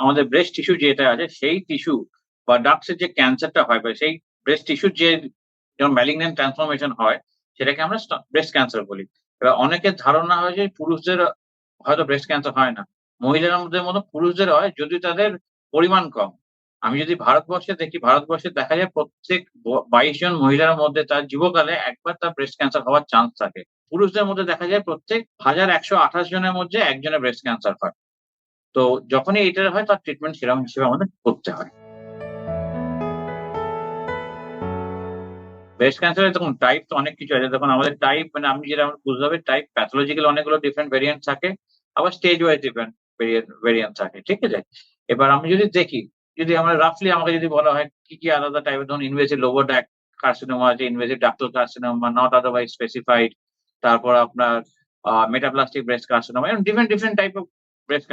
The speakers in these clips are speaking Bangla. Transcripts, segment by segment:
আমাদের ব্রেস্ট টিস্যু যেটা আছে, সেই টিস্যু বা ডাক্সের যে ক্যান্সারটা হয় বা সেই ব্রেস্ট টিস্যুর যে যেমন ম্যালিগন্যান্ট ট্রান্সফরমেশন হয়, সেটাকে আমরা ব্রেস্ট ক্যান্সার বলি। এবার অনেকের ধারণা হয় যে পুরুষদের হয়তো ব্রেস্ট ক্যান্সার হয় না। মহিলাদের মতো পুরুষদের হয় যদি তাদের পরিমাণ কম। আমি যদি ভারতবর্ষে দেখি, ভারতবর্ষে দেখা যায় প্রত্যেক বাইশ জন মহিলার মধ্যে তার জীবকালে একবার তার ব্রেস্ট ক্যান্সার হওয়ার চান্স থাকে। পুরুষদের মধ্যে দেখা যায় প্রত্যেক হাজার একশো আঠাশ জনের মধ্যে একজনের ব্রেস্ট ক্যান্সার হয়। তো যখনই এইটার হয়, তার ট্রিটমেন্ট সেরকম হিসেবে আমাদের করতে হয়। ব্রেস্ট ক্যান্সারের দেখুন টাইপ তো অনেক কিছু আছে। দেখুন, আমাদের টাইপ মানে আপনি যেটা বুঝতে হবে টাইপ প্যাথোলজিক্যাল অনেকগুলো ডিফারেন্ট ভেরিয়েন্ট থাকে, আবার স্টেজ ওয়াইজ ডিফারেন্ট ভেরিয়েন্ট থাকে, ঠিক আছে? এবার আমি যদি দেখি, যদি আমরা রাফলি আমাকে যদি বলা হয়, কি কি আলাদা টাইপের ধরুন ইনভেসিভ লোবো কার্সিনোমা আছে invasive ductal carcinoma not otherwise specified তারপর আপনার মেটাপ্লাস্টিক ব্রেস্ট কার্সিনোমা এরকম different different type of breast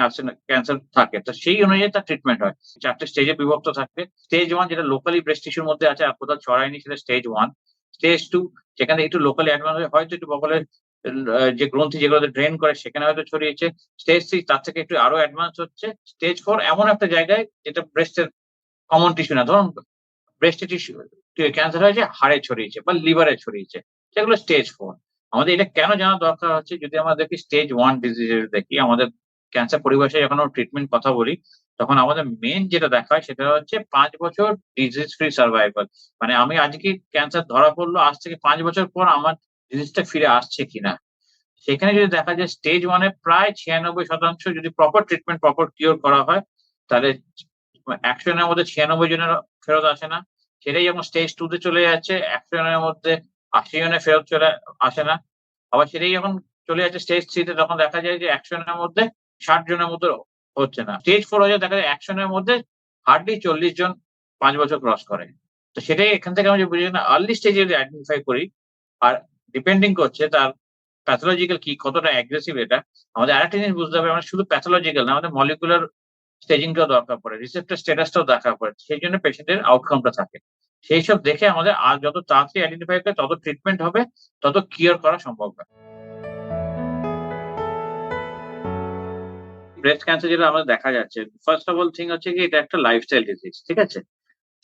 cancer থাকে। তো সেই অনুযায়ী তার ট্রিটমেন্ট হয়। চারটে স্টেজে বিভক্ত থাকে। স্টেজ ওয়ান যেটা লোকালি ব্রেস্ট টিস্যুর মধ্যে আছে আর কোথাও ছড়ায়নি সেটা স্টেজ ওয়ান স্টেজ টু যেখানে একটু লোকালি অ্যাডভান্স হয়তো একটু বগলের যে গ্রন্থি যেগুলো ড্রেন করে সেখানে হয়তো ছড়িয়েছে। স্টেজ থ্রি তার থেকে একটু আরও অ্যাডভান্স হচ্ছে। স্টেজ ফোর এমন একটা জায়গায় যেটা ব্রেস্টের কমন টিস্যু না। ধরুন ব্রেস্টে টিস্যু ক্যান্সার হয়েছে হাড়ে ছড়িয়েছে বা লিভারে ছড়িয়েছে। সেগুলো স্টেজ ফোর আমাদের এটা কেন জানা দরকার হচ্ছে? যদি আমরা দেখি স্টেজ ওয়ান ডিজিজের দেখি, আমাদের ক্যান্সার পরিবেশে যখন ট্রিটমেন্ট কথা বলি, তখন আমাদের মেন যেটা দেখা হয় সেটা হচ্ছে পাঁচ বছর ডিজিজ ফ্রি সার্ভাইভাল মানে আমি আজকে ক্যান্সার ধরা পড়ল, আজ থেকে পাঁচ বছর পর আমার ডিজিজটা ফিরে আসছে কিনা। সেখানে যদি দেখা যায় স্টেজ ওয়ানে প্রায় ছিয়ানব্বই শতাংশ যদি প্রপার ট্রিটমেন্ট প্রপার কিওর করা হয়, তাহলে একশো জনের মধ্যে ছিয়ানব্বই জনের ফেরত আসে না। সেটাই যখন স্টেজ টু তে চলে যাচ্ছে, একশো জনের মধ্যে আশি জনের ফেরত চলে, আসে না। আবার সেটাই যখন চলে যাচ্ছে স্টেজ থ্রিতে তখন দেখা যায় যে একশো জনের মধ্যে ষাট জনের মতো হচ্ছে না। স্টেজ ফোর হয়ে দেখা যায় একশো জনের মধ্যে হার্ডলি চল্লিশ জন পাঁচ বছর ক্রস করে। তো সেটাই এখান থেকে আমি বুঝি না আর্লি স্টেজে যদি আইডেন্টিফাই করি, আর ডিপেন্ডিং করছে তার প্যাথোলজিক্যাল কি, কতটা অ্যাগ্রেসিভ এটা, আমাদের আরেকটা জিনিস বুঝতে হবে আমরা শুধু প্যাথোলজিক্যাল না, আমাদের মলিকুলার স্টেজিংটাও দরকার পড়ে রিসেপ্টার স্ট্যাটাসটাও দরকার পড়ে, সেই জন্য পেশেন্টের আউটকামটা থাকে। সেই সব দেখে আমাদের আর যত তাড়াতাড়ি আইডেন্টিফাই করে, তত ট্রিটমেন্ট হবে, তত কিওর করা সম্ভব হয়। ব্রেস্ট ক্যান্সার যেটা আমাদের দেখা যাচ্ছে ফার্স্ট অফ অল থিং হচ্ছে কি, এটা একটা লাইফস্টাইল ডিজিজ ঠিক আছে?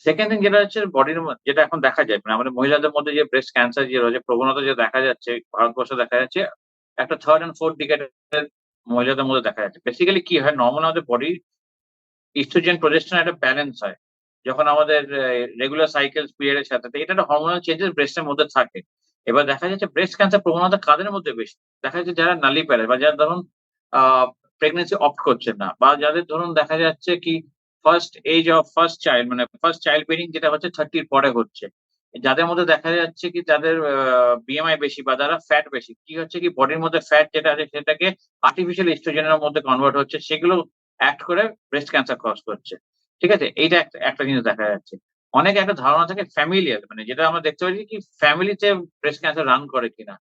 সেকেন্ড থিং যেটা হচ্ছে বডির মধ্যে যেটা এখন দেখা যায় মানে আমাদের মহিলাদের মধ্যে যে ব্রেস্ট ক্যান্সার যে রয়েছে, প্রবণতা যে দেখা যাচ্ছে, ভারতবর্ষে দেখা যাচ্ছে, একটা থার্ড অ্যান্ড ফোর্থ ডিকেটের মহিলাদের মধ্যে দেখা যাচ্ছে। বেসিক্যালি কি হয় নর্মাল আমাদের বডি ইস্ট্রোজেন প্রজেস্টন একটা ব্যালেন্স হয়। যখন আমাদের রেগুলার সাইকেল পিরিয়ডের সাথে, এটা একটা হরমোনাল চেঞ্জেস ব্রেস্টের মধ্যে থাকে। এবার দেখা যাচ্ছে ব্রেস্ট ক্যান্সার প্রবণতা কাদের মধ্যে বেশি? দেখা যাচ্ছে যারা নালি প্যারে বা যারা ধরুন প্রেগনেন্সি অপ্ট করছেন না। বা যাদের ধরুন দেখা যাচ্ছে কি first age of first child মানে ফার্স্ট চাইল্ড বেরিং যেটা হচ্ছে থার্টির পরে হচ্ছে। যাদের মধ্যে দেখা যাচ্ছে কি যাদের বিএমআই বেশি বা যারা ফ্যাট বেশি, কি হচ্ছে কি বডির মধ্যে ফ্যাট যেটা আছে সেটাকে আর্টিফিশিয়াল ইস্ট্রোজেনের মধ্যে কনভার্ট হচ্ছে, সেগুলো অ্যাক্ট করে ব্রেস্ট ক্যান্সার কজ করছে। ঠিক আছে? এইটা একটা জিনিস দেখা যাচ্ছে। অনেক একটা ধারণা থাকে ফ্যামিলিয়ার মানে যেটা আমরা দেখতে পাচ্ছি কি ফ্যামিলিতে ব্রেস্ট ক্যান্সার রান করে কিনা।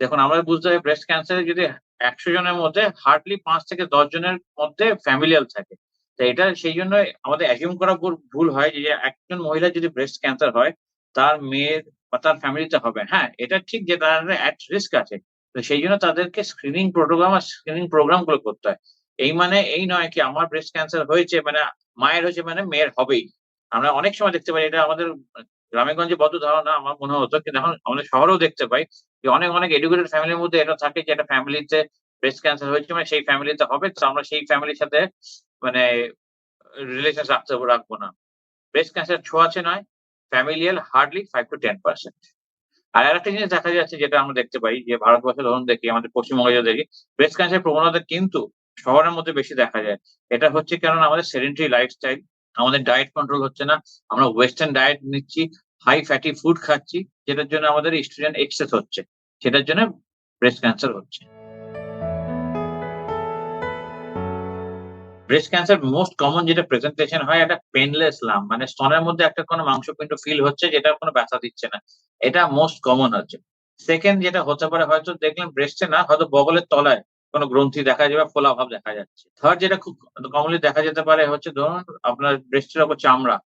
দেখুন, আমরা বুঝতে হবে ব্রেস্ট ক্যান্সারে যদি একশো জনের মধ্যে হার্ডলি পাঁচ থেকে দশ জনের মধ্যে ফ্যামিলিয়াল থাকে। তো এটা সেই জন্য আমাদের অ্যাজিউম করা ভুল হয় যে একজন মহিলা যদি ব্রেস্ট ক্যান্সার হয়, তার মেয়ের বা তার ফ্যামিলিতে হবে। হ্যাঁ এটা ঠিক যে তার অ্যাট রিস্ক আছে। তো সেই জন্য তাদেরকে স্ক্রিনিং প্রোগ্রাম আর স্ক্রিনিং প্রোগ্রামগুলো করতে হয়। এই মানে এই নয় কি আমার ব্রেস্ট ক্যান্সার হয়েছে মানে মায়ের হয়েছে মানে মেয়ের হবেই। আমরা অনেক সময় দেখতে পাই এটা আমাদের গ্রামেগঞ্জে বদ্ধ ধারণা আমার মনে হতো কিন্তু এখন আমাদের শহরেও দেখতে পাই যে অনেক অনেক এডুকেটেড ফ্যামিলির মধ্যে এটা থাকে যে একটা ফ্যামিলিতে ব্রেস্ট ক্যান্সার হয়েছে মানে সেই ফ্যামিলিতে হবে, তো আমরা সেই ফ্যামিলির সাথে মানে রিলেশন রাখতে রাখব না। ব্রেস্ট ক্যান্সার ছোঁয়াচে নয় familial hardly five to ten percent আর আরেকটা জিনিস দেখা যাচ্ছে যেটা আমরা দেখতে পাই যে ভারতবর্ষে ধরুন দেখি, আমাদের পশ্চিমবঙ্গে দেখি ব্রেস্ট ক্যান্সার প্রবণতা কিন্তু শহরের মধ্যে বেশি দেখা যায়। এটা হচ্ছে কারণ আমাদের সেডেন্টারি লাইফস্টাইল আমাদের ডায়েট কন্ট্রোল হচ্ছে না। আমরা ওয়েস্টার্ন ডায়েট নিচ্ছি হাই ফ্যাটি ফুড খাচ্ছি, যেটার জন্য আমাদের স্টুডেন্ট এক্সেস হচ্ছে, সেটার জন্য ব্রেস্ট ক্যান্সার হচ্ছে। ব্রেস্ট ক্যান্সার মোস্ট কমন যেটা প্রেজেন্টেশন হয়, একটা পেনলেস লাম মানে স্তনের মধ্যে একটা কোনো মাংসপিণ্ড ফিল হচ্ছে যেটা কোনো ব্যথা দিচ্ছে না। এটা মোস্ট কমন হচ্ছে। সেকেন্ড যেটা হতে পারে হয়তো দেখলেন ব্রেস্টে না, হয়তো বগলের তলায় কোনো গ্রন্থি দেখা যাবে ফোলা ভাব দেখা যাচ্ছে। থার্ড যেটা খুব কমনলি দেখা যেতে পারে হচ্ছে ধরুন আপনার ব্রেস্টের ওপর চামড়া,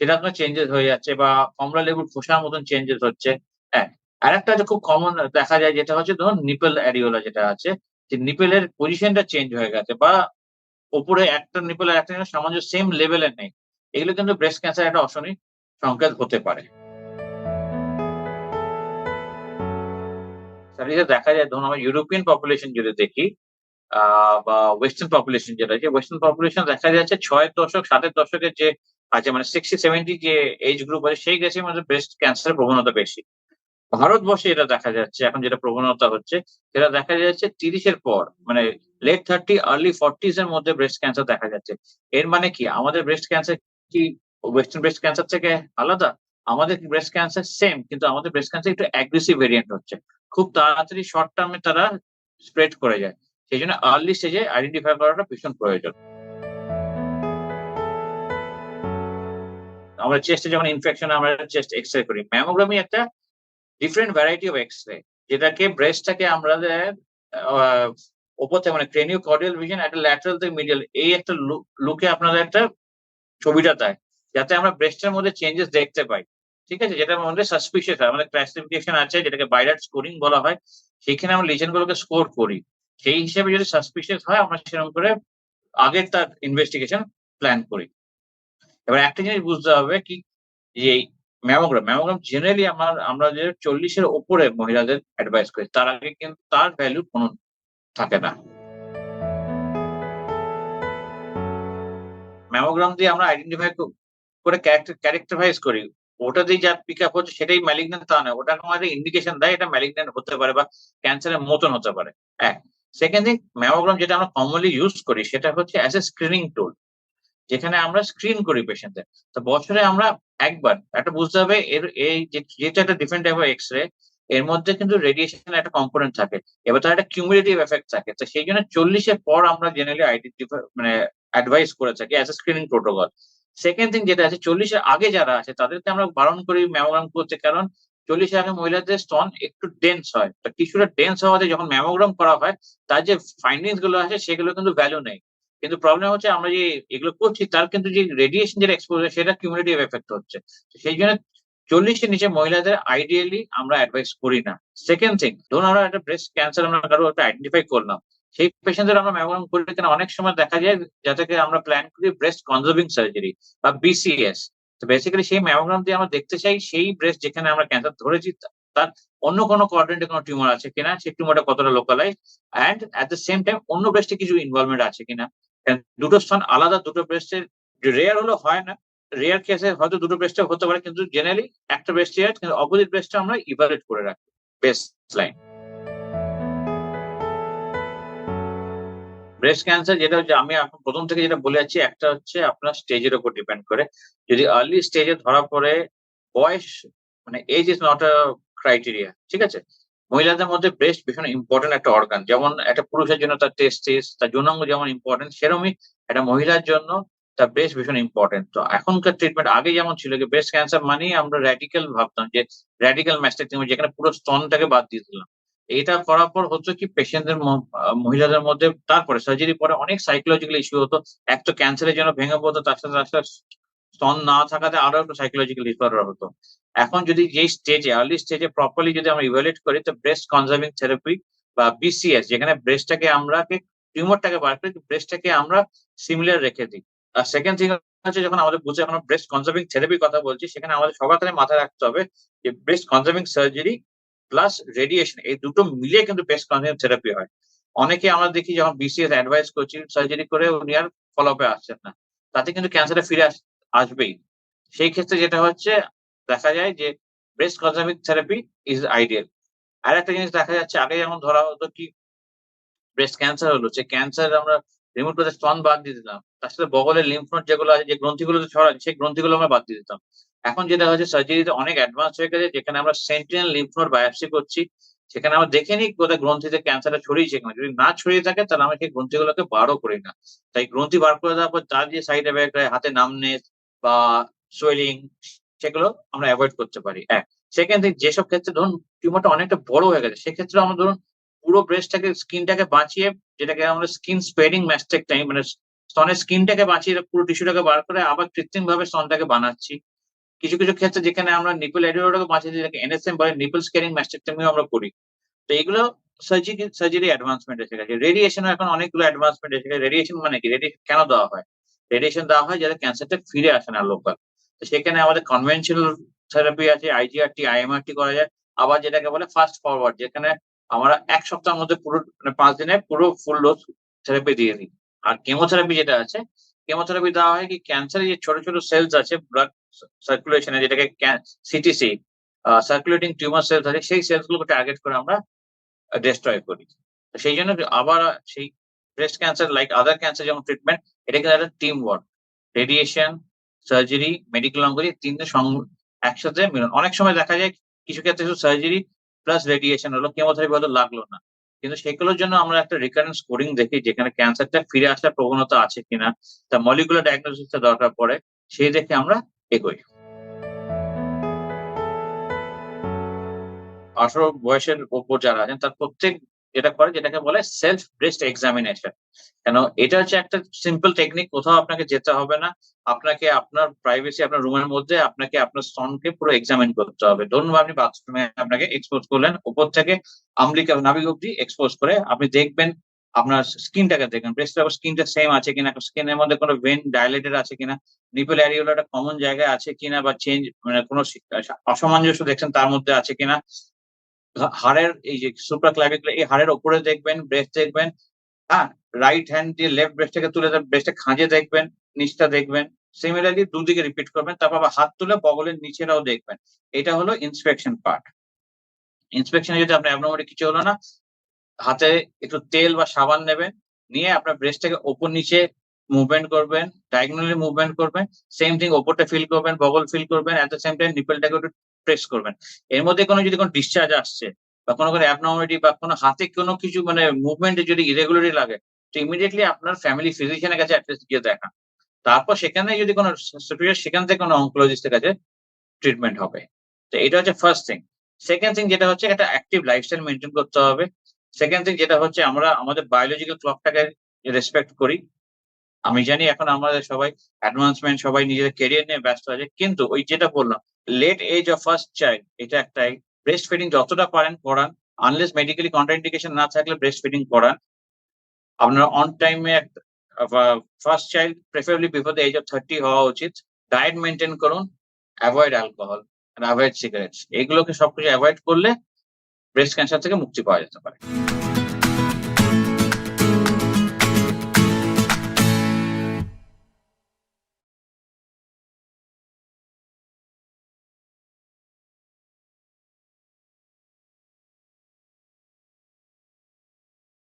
সেটা আপনার চেঞ্জেস হয়ে যাচ্ছে বা কমলা লেবুর খোসার মতন চেঞ্জেস হচ্ছে। হ্যাঁ আর একটা খুব কমন দেখা যায় যেটা হচ্ছে ধরুন নিপেল অ্যারিওলা যেটা আছে, যে নিপেলের পজিশনটা চেঞ্জ হয়ে গেছে বা ওপরে একটা নিপল আর একটা সামান্য সেম লেভেলের নেই। এগুলো কিন্তু ব্রেস্ট ক্যান্সার একটা অশনি সংকেত হতে পারে। স্টাডিজে দেখা যায়, ধরুন আমরা ইউরোপিয়ান পপুলেশন যদি দেখি বা ওয়েস্টার্ন পপুলেশন যেটা যে ওয়েস্টার্ন পপুলেশন দেখা যাচ্ছে ছয়ের দশক, সাতের দশকের যে আছে মানে সিক্সটি সেভেন্টি যে এজ গ্রুপ আছে, সেই গেছে মধ্যে ব্রেস্ট ক্যান্সারের প্রবণতা বেশি। ভারতবর্ষে এটা দেখা যাচ্ছে, এখন যেটা প্রবণতা হচ্ছে, সেটা দেখা যাচ্ছে তিরিশের পর মানে লেট থার্টি আর্লি ফর্টিজ এর মধ্যে ব্রেস্ট ক্যান্সার দেখা যাচ্ছে। এর মানে কি? আমাদের ব্রেস্ট ক্যান্সার কি ওয়েস্টার্ন ব্রেস্ট ক্যান্সার থেকে আলাদা? আমাদের ব্রেস্ট ক্যান্সার সেম কিন্তু আমাদের ব্রেস্ট ক্যান্সার একটু অ্যাগ্রেসিভ ভেরিয়েন্ট হচ্ছে। খুব তাড়াতাড়ি শর্ট টার্মে তারা স্প্রেড করে যায়। সেই জন্য আর্লি স্টেজে আইডেন্টিফাই করাটা ভীষণ প্রয়োজন। আমরা চেস্টে যখন ইনফেকশন আমরা চেস্ট এক্স রে করি। ম্যামোগ্রামি একটা different variety of X ray যেটাকে ব্রেস্টটাকে আহ, ওপর থেকে মানে ক্রেনিও কর্ডিয়াল ভিশন একটা ল্যাটারাল থেকে মিডিয়াল এই একটা লুকে আপনাদের একটা ছবিটা দেয়। যাতে আমরা ব্রেস্টের মধ্যে চেঞ্জেস দেখতে পাই। ঠিক আছে? যেটার মধ্যে সাসপিশিয়াস হয়। আমাদের ক্লাসিফিকেশন আছে, যেটাকে বাইরাট স্কোরিং বলা হয়। সেখানে আমরা লিজেন গুলোকে স্কোর করি। সেই হিসেবে যদি সাসপিশিয়াস হয়, আমরা সেরকম করে আগে তার ইনভেস্টিগেশন প্ল্যান করি। এবার একটা জিনিস বুঝতে হবে কি, যে ম্যামোগ্রাম ম্যামোগ্রাম জেনারেলি আমার, আমরা যে চল্লিশের ওপরে মহিলাদের অ্যাডভাইস করি, তার আগে কিন্তু তার ভ্যালু কোনো থাকে না। ম্যামোগ্রাম দিয়ে আমরা আইডেন্টিফাই করে ক্যারেক্টারাইজ করি। ওটা দিয়ে যা পিক আপ হচ্ছে সেটাই ম্যালিগনেন্ট তা নয়। ওটা আমাদের ইন্ডিকেশন দেয় এটা ম্যালিগনেন্ট হতে পারে বা ক্যান্সারের মতন হতে পারে। এক সেকেন্ড থিং ম্যামোগ্রাম যেটা আমরা কমনলি ইউজ করি সেটা হচ্ছে অ্যাজ এ স্ক্রিনিং টুল যেখানে আমরা স্ক্রিন করি পেশেন্টদের তো বছরে আমরা একবার, একটা বুঝতে হবে এর, এই যেটা একটা different type of X ray এর মধ্যে কিন্তু রেডিয়েশন একটা কম্পোনেন্ট থাকে। এবার তার একটা কিউমুলেটিভ এফেক্ট থাকে। তো সেই জন্য চল্লিশের পর আমরা জেনারেলি আইডেন্টিফাই মানে অ্যাডভাইস করে থাকি as a screening protocol second thing যেটা আছে, চল্লিশের আগে যারা আছে, তাদেরকে আমরা বারণ করি ম্যামোগ্রাম করতে কারণ চল্লিশের আগে মহিলাদের স্তন একটু ডেন্স হয়। তো টিস্যুটা ডেন্স হওয়াতে যখন ম্যামোগ্রাম করা হয়, তার যে ফাইন্ডিংসগুলো আছে, সেগুলো কিন্তু ভ্যালু নেই। কিন্তু প্রবলেম হচ্ছে আমরা যে এগুলো করছি, তার কিন্তু যে রেডিয়েশন যেটা এক্সপোজার সেটা কিউমুলেটিভ এফেক্ট হচ্ছে। সেই জন্য চল্লিশের নিচে মহিলাদের আইডিয়ালি আমরা অ্যাডভাইস করি না। সেকেন্ড থিং ধরুন আমরা একটা ব্রেস্ট ক্যান্সার আমরা কারও একটা আইডেন্টিফাই করলাম। সেই পেশেন্টদের আমরা ম্যামোগ্রাম করি কেন অনেক সময় দেখা যায় যাতে আমরা প্ল্যান করি ব্রেস্ট কনজার্ভিং সার্জারি বা বিসিএস তো বেসিক্যালি সেই ম্যামোগ্রাম দিয়ে আমরা দেখতে চাই, সেই ব্রেস্ট যেখানে আমরা ক্যান্সার ধরেছি, তার অন্য কোনো কোয়াড্রেন্টে কোনো টিউমার আছে কিনা, সেই টিউমারটা কতটা localise and at the same time অন্য ব্রেস্টে কিছু ইনভলভমেন্ট আছে কিনা। দুটো স্থান আলাদা, দুটো ব্রেস্টের রেয়ার হলো হয় না রেয়ার কেসে হয়তো দুটো ব্রেস্টে হতে পারে, কিন্তু জেনারেলি একটা ব্রেস্ট কিন্তু অপোজিট ব্রেস্টে আমরা ইভালুয়েট করে রাখি বেস্ট লাইন ব্রেস্ট ক্যান্সার যেটা হচ্ছে, আমি এখন প্রথম থেকে যেটা বলে যাচ্ছি, একটা হচ্ছে আপনার স্টেজের উপর ডিপেন্ড করে। যদি আর্লি স্টেজে ধরা পড়ে, বয়স মানে age is not a criteria ঠিক আছে? মহিলাদের মধ্যে ব্রেস্ট ভীষণ ইম্পর্টেন্ট একটা অর্গান যেমন একটা পুরুষের জন্য তার টেস্টিস তার যৌনাঙ্গ যেমন ইম্পর্টেন্ট সেরকমই একটা মহিলার জন্য তার ব্রেস্ট ভীষণ ইম্পর্টেন্ট তো এখনকার ট্রিটমেন্ট আগে যেমন ছিল যে ব্রেস্ট ক্যান্সার মানেই আমরা র্যাডিক্যাল ভাবতাম যে র্যাডিক্যাল ম্যাস্টেকটমি যেখানে পুরো স্তনটাকে বাদ দিয়ে দিলাম। এটা করার পর হচ্ছে কি পেশেন্টদের মহিলাদের মধ্যে তারপরে সার্জারি পরে অনেক সাইকোলজিক্যাল ইস্যু হতো। এক তো ক্যান্সারের জন্য ভেঙে পড়তো, তার সাথে তার সাথে স্তন না থাকাতে আরও একটা সাইকোলজিক্যাল ইস্যু হতো। এখন যদি যেই স্টেজে আর্লি স্টেজে প্রপারলি যদি আমরা ইভ্যালুয়েট করি, তো ব্রেস্ট কনজার্ভিং থেরাপি বা বিসিএস যেখানে ব্রেস্টটাকে আমরা টিউমারটাকে বার করে ব্রেস্টটাকে আমরা সিমিলার রেখে দিই। আর সেকেন্ড থিং হচ্ছে যখন আমাদের বুঝে, এখন ব্রেস্ট কনজার্ভিং থেরাপির কথা বলছি, সেখানে আমাদের সবার মাথায় রাখতে হবে যে breast conserving surgery plus radiation এই দুটো মিলিয়ে কিন্তু ব্রেস্ট কনজার্ভিং থেরাপি হয়। অনেকে আমরা দেখি যখন বিসিএস অ্যাডভাইস করছি সার্জারি করে উনি আর ফলো আপে আসছেন না। তাতে কিন্তু ক্যান্সারে ফিরে আসবেই। সেই ক্ষেত্রে যেটা হচ্ছে, দেখা যায় যে breast conserving therapy is ideal আর একটা জিনিস দেখা যাচ্ছে, আগে যেমন ধরা হতো কি ব্রেস্ট ক্যান্সার হলো সে ক্যান্সার আমরা রিমুভ করে স্তন বাদ দিয়ে দিতাম। তার সাথে বগলের লিম্ফ নোড যেগুলো আছে, যে গ্রন্থিগুলো ছড়ায়, সেই গ্রন্থিগুলো আমরা বাদ দিয়ে দিতাম। এখন যেটা হচ্ছে সার্জারিতে অনেক অ্যাডভান্স হয়ে গেছে, যেখানে আমরা সেন্টিনেল লিম্ফ নোড বায়োপসি করছি, সেখানে আমরা দেখে নিই কোথায় গ্রন্থিতে ক্যান্সারটা ছড়িয়েছে কিনা। যদি না ছড়িয়ে থাকে, তাহলে আমরা সেই গ্রন্থিগুলোকে বারও করি না। তাই গ্রন্থি বার করে দেওয়ার পর তার যে সাইড এফেক্ট হয়, হাতে নামনেস বা সোয়েলিং সেগুলো আমরা অ্যাভয়েড করতে পারি। এক। সেকেন্ড থেকে যেসব ক্ষেত্রে ধরুন টিউমারটা অনেকটা বড় হয়ে গেছে, সেক্ষেত্রে আমরা ধরুন পুরো ব্রেস্টটাকে স্কিনটাকে বাঁচিয়ে যেটাকে আমরা স্কিন স্পেডিং ম্যাস্টেকটাই মানে স্তনের স্কিনটাকে বাঁচিয়ে পুরো টিস্যুটাকে বার করে আবার কৃত্রিম ভাবে স্তনটাকে বানাচ্ছি। কিছু কিছু ক্ষেত্রে যেখানে আমরা নিপল এডিওটাকে বাঁচিয়ে যেটাকে এনএসএম বলে নিপল স্কেরিং ম্যাস্টেকটমিও আমরা করি। তো এগুলো সার্জারি সার্জারি অ্যাডভান্সমেন্ট এসে গেছে রেডিয়েশন এখন অনেকগুলো অ্যাডভান্সমেন্ট এসে গেছে রেডিয়েশন মানে কি? রেডিয়েশন কেন দেওয়া হয়? রেডিয়েশন দেওয়া হয় যাতে ক্যান্সারটা ফিরে আসে না লোকাল। সেখানে আমাদের কনভেনশনাল থেরাপি আছে আইজিআরটি আইএমআরটি করা যায়। আবার যেটাকে বলে ফাস্ট ফরওয়ার্ড যেখানে আমরা এক সপ্তাহের মধ্যে পুরো মানে পাঁচ দিনে পুরো ফুল ডোজ থেরাপি দিয়ে দিই। আর কেমোথেরাপি যেটা আছে কেমোথেরাপি দেওয়া হয় কি? ক্যান্সারের যে ছোট ছোট সেলস আছে ব্লাড সার্কুলেশনে যেটাকে সিটিসি সার্কুলেটিং টিউমার সেলস আছে, সেই সেলস গুলোকে টার্গেট করে আমরা ডিস্ট্রয় করি। সেই জন্য আবার সেই breast cancer like other cancer যেমন ট্রিটমেন্ট এটা কিন্তু একটা team work radiation surgery medical oncology তিনটে একসাথে মিলন। অনেক সময় দেখা যায় কিছু ক্ষেত্রে শুধু সার্জারি প্লাস রেডিয়েশন হলো কেমোথেরাপি হয়তো লাগল না। কিন্তু সেগুলোর জন্য আমরা একটা রিকারেন্স স্কোরিং দেখি, যেখানে ক্যান্সারটা ফিরে আসার প্রবণতা আছে কিনা, তা মলিকুলার ডায়াগনোসিসটা দরকার পড়ে, সেই দেখে আমরা এগোই আঠারো বয়সের ওপর যারা আছেন, তার প্রত্যেক যেটা করে যেটাকে বলে সেলফ ব্রেস্ট এক্সামিনেশন কেন? এটা হচ্ছে একটা সিম্পল টেকনিক কোথাও আপনাকে যেতে হবে না। আপনাকে আপনার প্রাইভেসি আপনার রুমের মধ্যে আপনাকে আপনার স্তনকে পুরো এক্সামিন করতে হবে। ধরুন আপনি বাথরুমে আপনাকে এক্সপোজ করলেন। উপর থেকে আমলিকা নাবিক অব্দি এক্সপোজ করে আপনি দেখবেন আপনার স্কিনটাকে দেখবেন ব্রেস্ট স্কিনটা সেম আছে কিনা স্কিনের মধ্যে কোনো ভেন ডাইলেটেড আছে কিনা নিপল অ্যারিওলা একটা কমন জায়গায় আছে কিনা বা চেঞ্জ মানে কোনো অসামঞ্জস্য দেখছেন তার মধ্যে আছে কিনা হাড়ের এই যে সুপ্রা ক্লাভিকুলার এই হাড়ের ওপরে দেখবেন ব্রেস্ট দেখবেন হ্যাঁ রাইট হ্যান্ড দিয়ে লেফট ব্রেস্টটাকে তুলে ব্রেস্টে খাঁজে দেখবেন, নিচটা দেখবেন সিমিলারলি দুদিকে রিপিট করবেন, তারপর আবার হাত তুলে বগলের নিচেরাও দেখবেন, এটা হলো ইন্সপেকশন পার্ট ইন্সপেকশনে যদি আপনার অ্যাবনর্মালি কিছু হলো না হাতে একটু তেল বা সাবান নেবেন, নিয়ে আপনার ব্রেস্টটাকে ওপর নিচে মুভমেন্ট করবেন ডায়াগনালি মুভমেন্ট করবেন সেম থিং ওপরটা ফিল করবেন, বগল ফিল করবেন এট দ্য সেম টাইম নিপেলটাকে একটু প্রেস করবেন। এর মধ্যে কোনো যদি কোনো ডিসচার্জ আসছে বা কোনো কোনো অ্যাবনর্মালিটি বা কোনো হাতে কোনো কিছু মানে মুভমেন্টে যদি ইরেগুলারি লাগে, তো ইমিডিয়েটলি আপনার ফ্যামিলি ফিজিশিয়ানের কাছে অ্যাটলিস্ট গিয়ে দেখান তারপর সেখানে যদি কোনো সেখান থেকে কোনো অঙ্কোলজিস্টের কাছে ট্রিটমেন্ট হবে। তো এটা হচ্ছে ফার্স্ট থিং সেকেন্ড থিং যেটা হচ্ছে, একটা অ্যাক্টিভ লাইফস্টাইল মেনটেন করতে হবে। সেকেন্ড থিং যেটা হচ্ছে, আমরা আমাদের বায়োলজিক্যাল ক্লকটাকে রেসপেক্ট করি। আমি জানি এখন আমাদের সবাই অ্যাডভান্সমেন্ট সবাই নিজেদের কেরিয়ার নিয়ে ব্যস্ত আছে, কিন্তু ওই যেটা বললাম late age of first child এটা একটাই ব্রেস্ট ফিডিং যতটা পারেন করান। আনলেস মেডিকেলি কন্ট্রাইন্ডিকেশন না থাকলে ব্রেস্ট ফিডিং করান। আপনার অন টাইমে first child preferably before the age of thirty হওয়া উচিত। ডায়েট মেনটেন করুন। অ্যাভয়েড অ্যালকোহল অ্যাভয়েড সিগারেটস এগুলোকে সবকিছু অ্যাভয়েড করলে ব্রেস্ট ক্যান্সার থেকে মুক্তি পাওয়া যেতে পারে।